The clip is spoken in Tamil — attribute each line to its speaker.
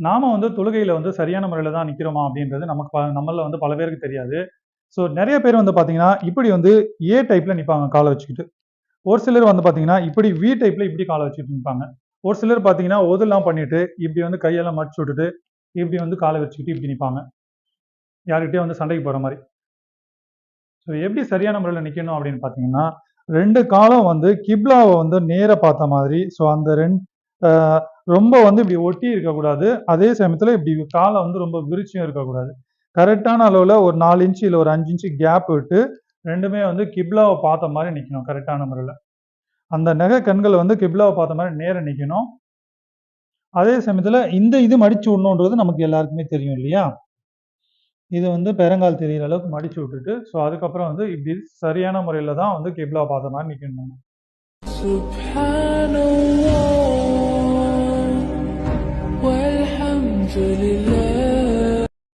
Speaker 1: நாம வந்து தொழுகையில வந்து சரியான முறையில தான் நிக்கிறோமா அப்படின்றது நமக்கு ப நம்மள்ல வந்து பல பேருக்கு தெரியாது. ஸோ நிறைய பேர் வந்து பார்த்தீங்கன்னா, இப்படி வந்து ஏ டைப்ல நிப்பாங்க காலை வச்சுக்கிட்டு. ஒரு சிலர் வந்து பார்த்தீங்கன்னா, இப்படி வி டைப்ல இப்படி காலை வச்சுக்கிட்டு நிப்பாங்க. ஒரு சிலர் பார்த்தீங்கன்னா, ஒதுல்லாம் பண்ணிட்டு, இப்படி வந்து கையெல்லாம் மடிச்சு விட்டுட்டு, இப்படி வந்து காலை வச்சுக்கிட்டு இப்படி நிப்பாங்க. யார்கிட்டயோ வந்து சண்டைக்கு போற மாதிரி ஸோ எப்படி சரியான முறையில் நிற்கணும் அப்படின்னு பார்த்தீங்கன்னா, ரெண்டு காலம் வந்து கிப்லாவை வந்து நேராக பார்த்த மாதிரி, ஸோ அந்த ரெண் ரொம்ப வந்து இப்படி ஒட்டி இருக்கக்கூடாது. அதே சமயத்தில் இப்படி காலை வந்து ரொம்ப விரிச்சியும் இருக்கக்கூடாது. கரெக்டான அளவில் ஒரு நாலு இன்ச்சு இல்லை ஒரு அஞ்சு இன்ச்சு கேப் விட்டு ரெண்டுமே வந்து கிப்லாவை பார்த்த மாதிரி நிற்கணும் கரெக்டான முறையில் அந்த நகை கண்கள் வந்து கிப்லாவை பார்த்த மாதிரி நேரம் நிற்கணும் அதே சமயத்தில் இந்த இது மடிச்சு விடணுன்றது நமக்கு எல்லாருக்குமே தெரியும் இல்லையா? இது வந்து பெரங்கால் தெரியிற அளவுக்கு மடிச்சு விட்டுட்டு, ஸோ அதுக்கப்புறம் வந்து இப்படி சரியான முறையில் தான் வந்து கிப்லாவை பார்த்த
Speaker 2: மாதிரி நிற்கணும் Turning